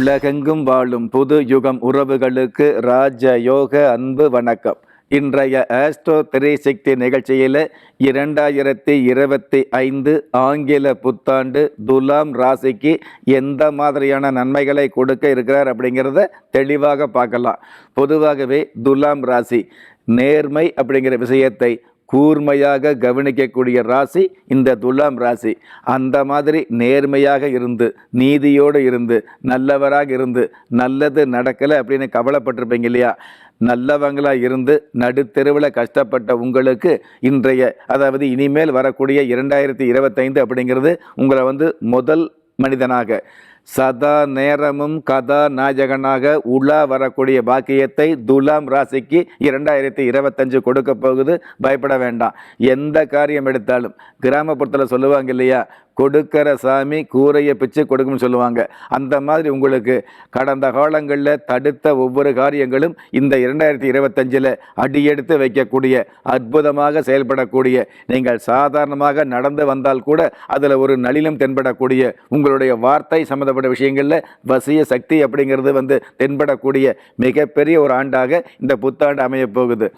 உலகெங்கும் வாழும் புது யுகம் உறவுகளுக்கு ராஜ யோக அன்பு வணக்கம். இன்றைய ஆஸ்ட்ரோ திரைசக்தி நிகழ்ச்சியில் இரண்டாயிரத்தி இருபத்தி ஐந்து ஆங்கில புத்தாண்டு துலாம் ராசிக்கு எந்த மாதிரியான நன்மைகளை கொடுக்க இருக்கிறார் அப்படிங்கிறத தெளிவாக பார்க்கலாம். பொதுவாகவே துலாம் ராசி நேர்மை அப்படிங்கிற விஷயத்தை கூர்மையாக கவனிக்கக்கூடிய ராசி இந்த துலாம் ராசி. அந்த மாதிரி நேர்மையாக இருந்து நீதியோடு இருந்து நல்லவராக இருந்து நல்லது நடக்கலை அப்படின்னு கவலைப்பட்டிருப்பீங்க இல்லையா? நல்லவங்களாக இருந்து நடுத்தெருவில் கஷ்டப்பட்ட உங்களுக்கு இன்றைய அதாவது இனிமேல் வரக்கூடிய இரண்டாயிரத்தி இருபத்தைந்து அப்படிங்கிறது உங்களை வந்து முதல் மனிதனாக சதா நேரமும் கதாநாயகனாக உலா வரக்கூடிய பாக்கியத்தை துலாம் ராசிக்கு இரண்டாயிரத்தி இருபத்தஞ்சு கொடுக்க போகுது. பயப்பட வேண்டாம். எந்த காரியம் எடுத்தாலும் கிராமப்புறத்தில் சொல்லுவாங்க இல்லையா கொடுக்கிற சாமி கூரையை பிச்சு கொடுக்கும்னு சொல்லுவாங்க. அந்த மாதிரி உங்களுக்கு கடந்த காலங்களில் தடுத்த ஒவ்வொரு காரியங்களும் இந்த இரண்டாயிரத்தி இருபத்தஞ்சில் அடியெடுத்து வைக்கக்கூடிய அற்புதமாக செயல்படக்கூடிய நீங்கள் சாதாரணமாக நடந்து வந்தால் கூட அதில் ஒரு நளினம் தென்படக்கூடிய உங்களுடைய வார்த்தை சம்மந்தப்பட்ட விஷயங்களில் வசிய சக்தி அப்படிங்கிறது வந்து தென்படக்கூடிய மிகப்பெரிய ஒரு ஆண்டாக இந்த புத்தாண்டு அமையப் போகுது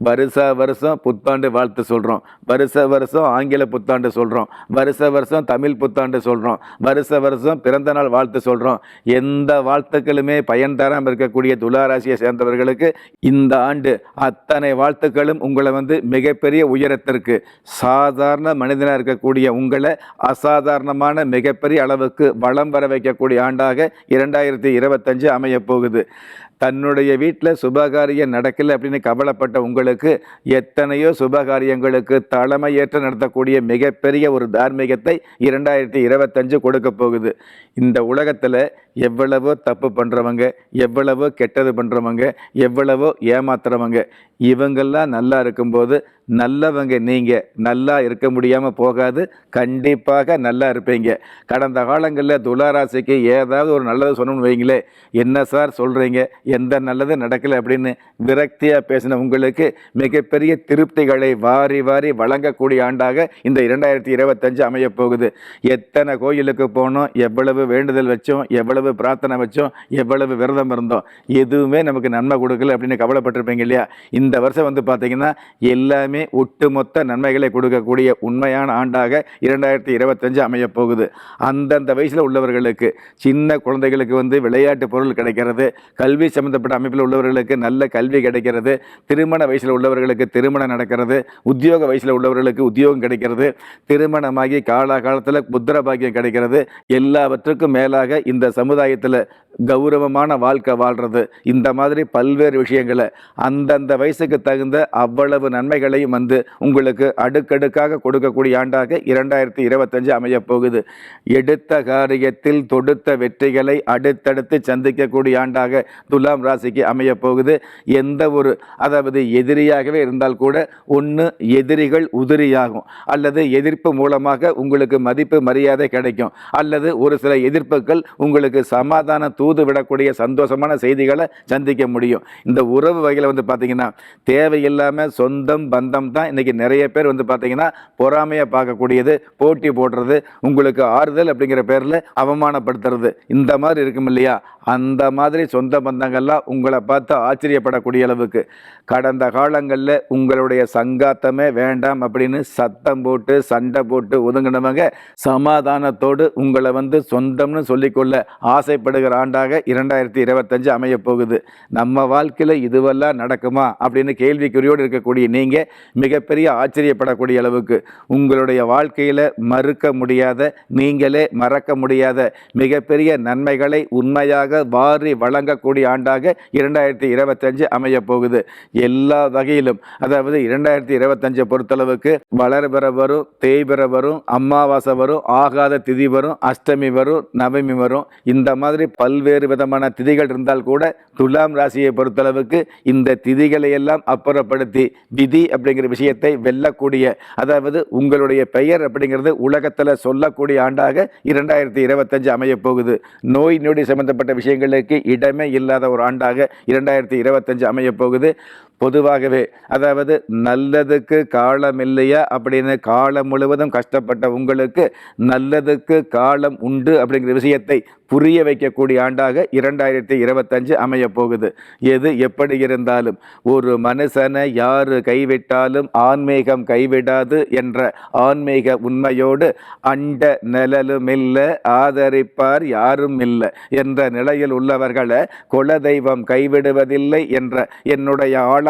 வருஷ வருஷம் புத்தாண்டு வாழ்த்து சொல்கிறோம் வருஷ வருஷம் ஆங்கில புத்தாண்டு சொல்கிறோம் வருஷ வருஷம் தமிழ் புத்தாண்டு சொல்கிறோம் வருஷ வருஷம் பிறந்த நாள் வாழ்த்து சொல்கிறோம் எந்த வாழ்த்துக்களுமே பயன் தராமல் இருக்கக்கூடிய துளாராசியை சேர்ந்தவர்களுக்கு இந்த ஆண்டு அத்தனை வாழ்த்துக்களும் உங்களை வந்து மிகப்பெரிய உயரத்திற்கு சாதாரண மனிதனாக இருக்கக்கூடிய உங்களை அசாதாரணமான மிகப்பெரிய அளவுக்கு வளம் வர வைக்கக்கூடிய ஆண்டாக இரண்டாயிரத்தி இருபத்தஞ்சு அமையப்போகுது. தன்னுடைய வீட்டில் சுபகாரியம் நடக்கலை அப்படின்னு கவலைப்பட்ட உங்களுக்கு எத்தனையோ சுபகாரியங்களுக்கு தலைமையேற்று நடத்தக்கூடிய மிகப்பெரிய ஒரு தார்மீகத்தை இரண்டாயிரத்தி இருபத்தஞ்சு கொடுக்க போகுது. இந்த உலகத்தில் எவ்வளவோ தப்பு பண்ணுறவங்க எவ்வளவோ கெட்டது பண்ணுறவங்க எவ்வளவோ ஏமாத்துறவங்க இவங்கெல்லாம் நல்லா இருக்கும்போது நல்லவங்க நீங்கள் நல்லா இருக்க முடியாமல் போகாது கண்டிப்பாக நல்லா இருப்பீங்க. கடந்த காலங்களில் துளாராசிக்கு ஏதாவது ஒரு நல்லது சொன்னோம்னு வைங்களே என்ன சார் சொல்கிறீங்க எந்த நல்லது நடக்கலை அப்படின்னு விரக்தியாக பேசின உங்களுக்கு மிகப்பெரிய திருப்திகளை வாரி வாரி வழங்கக்கூடிய ஆண்டாக இந்த இரண்டாயிரத்தி இருபத்தஞ்சு அமையப்போகுது. எத்தனை கோயிலுக்கு போனோம் எவ்வளவு வேண்டுதல் வச்சோம் எவ்வளவு பிரார்த்தனை வச்சோம் எவ்வளவு விரதம் இருந்தோம் எதுவுமே நமக்கு நன்மை கொடுக்கல அப்படின்னு கவலைப்பட்டிருப்பீங்க இல்லையா? இந்த வருஷம் வந்து பார்த்தீங்கன்னா எல்லாமே ஒட்டுமொத்த நன்மைகளை கொடுக்கக்கூடிய உண்மையான ஆண்டாக இரண்டாயிரத்தி இருபத்தஞ்சு அமையப்போகுது அந்தந்த வயசில் உள்ளவர்களுக்கு சின்ன குழந்தைகளுக்கு வந்து விளையாட்டு பொருள் கிடைக்கிறது கல்வி சம்பந்தப்பட்ட அமைப்பில் உள்ளவர்களுக்கு நல்ல கல்வி கிடைக்கிறது திருமண வயசில் உள்ளவர்களுக்கு திருமணம் நடக்கிறது உத்தியோக வயசில் உள்ளவர்களுக்கு உத்தியோகம் கிடைக்கிறது திருமணமாகி காலகாலத்தில் புத்திர பாக்கியம் கிடைக்கிறது எல்லாவற்றுக்கும் மேலாக இந்த சமூக சமுதாயத்தில் கௌரவமான வாழ்க்கை வாழ்கிறது இந்த மாதிரி பல்வேறு விஷயங்களை அந்தந்த வயசுக்கு தகுந்த அவ்வளவு நன்மைகளையும் வந்து உங்களுக்கு அடுக்கடுக்காக கொடுக்கக்கூடிய ஆண்டாக இரண்டாயிரத்தி இருபத்தஞ்சு அமையப்போகுது எடுத்த காரியத்தில் தொடுத்த வெற்றிகளை அடுத்தடுத்து சந்திக்கக்கூடிய ஆண்டாக துலாம் ராசிக்கு அமையப்போகுது எந்த ஒரு அதாவது எதிரியாகவே இருந்தால் கூட ஒன்று எதிரிகள் உதிரியாகும். அல்லது எதிர்ப்பு மூலமாக உங்களுக்கு மதிப்பு மரியாதை கிடைக்கும். அல்லது ஒரு சில எதிர்ப்புகள் உங்களுக்கு சமாதான தூது விடக்கூடிய சந்தோஷமான செய்திகளை சந்திக்க முடியும். இந்த உறவு வகையில் வந்து பார்த்தீங்கன்னா தேவையில்லாமல் சொந்தம் பந்தம் தான் இன்றைக்கி நிறைய பேர் வந்து பார்த்தீங்கன்னா பொறாமையாக பார்க்கக்கூடியது போட்டி போடுறது உங்களுக்கு ஆறுதல் அப்படிங்கிற பேரில் அவமானப்படுத்துறது. இந்த மாதிரி இருக்கும் இல்லையா? அந்த மாதிரி சொந்த பந்தங்கள்லாம் உங்களை பார்த்து ஆச்சரியப்படக்கூடிய அளவுக்கு. கடந்த காலங்களில் உங்களுடைய சங்காத்தமே வேண்டாம் அப்படின்னு சத்தம் போட்டு சண்டை போட்டு ஒதுங்கினவங்க சமாதானத்தோடு உங்களை வந்து சொந்தம்னு சொல்லிக்கொள்ள ஆசைப்படுகிற ஆண்டாக இரண்டாயிரத்தி இருபத்தஞ்சு அமையப் போகுது நம்ம வாழ்க்கையில் இதுவெல்லாம் நடக்குமா? அப்படின்னு கேள்விக்குறியோடு இருக்கக்கூடிய நீங்கள் மிகப்பெரிய ஆச்சரியப்படக்கூடிய அளவுக்கு உங்களுடைய வாழ்க்கையில் மறுக்க முடியாத நீங்களே மறக்க முடியாத மிகப்பெரிய நன்மைகளை உண்மையாக வாரி வழங்கக்கூடிய ஆண்டாக இரண்டாயிரத்தி இருபத்தஞ்சு அமையப் போகுது எல்லா வகையிலும் அதாவது இரண்டாயிரத்தி இருபத்தஞ்சை பொறுத்தளவுக்கு வளர்பிற வரும் தேய்பிற வரும் அமாவாசை வரும் ஆகாத திதி வரும் அஷ்டமி வரும் நவமி வரும். இந்த மாதிரி பல்வேறு விதமான திதிகள் இருந்தால் கூட துலாம் ராசியை பொறுத்தளவுக்கு இந்த திதிகளை எல்லாம் அப்புறப்படுத்தி விதி அப்படிங்கிற விஷயத்தை வெல்லக்கூடிய அதாவது உங்களுடைய பெயர் அப்படிங்கிறது உலகத்தில் சொல்லக்கூடிய ஆண்டாக இரண்டாயிரத்தி இருபத்தஞ்சு அமையப் போகுது நோய் நொடி சம்பந்தப்பட்ட விஷயங்களுக்கு இடமே இல்லாத ஒரு ஆண்டாக இரண்டாயிரத்தி இருபத்தஞ்சு அமையப்போகுது. பொதுவாகவே அதாவது நல்லதுக்கு காலம் இல்லையா அப்படின்னு காலம் முழுவதும் கஷ்டப்பட்ட உங்களுக்கு நல்லதுக்கு காலம் உண்டு அப்படிங்கிற விஷயத்தை புரிய வைக்கக்கூடிய ஆண்டாக இரண்டாயிரத்தி இருபத்தஞ்சு அமைய போகுது. எது எப்படி இருந்தாலும் ஒரு மனுஷனை யாரு கைவிட்டாலும் ஆன்மீகம் கைவிடாது என்ற ஆன்மீக உண்மையோடு அண்ட நிழலும் இல்லை ஆதரிப்பார் யாரும் இல்லை என்ற நிலையில் உள்ளவர்களை குலதெய்வம் கைவிடுவதில்லை என்ற என்னுடைய ஆழ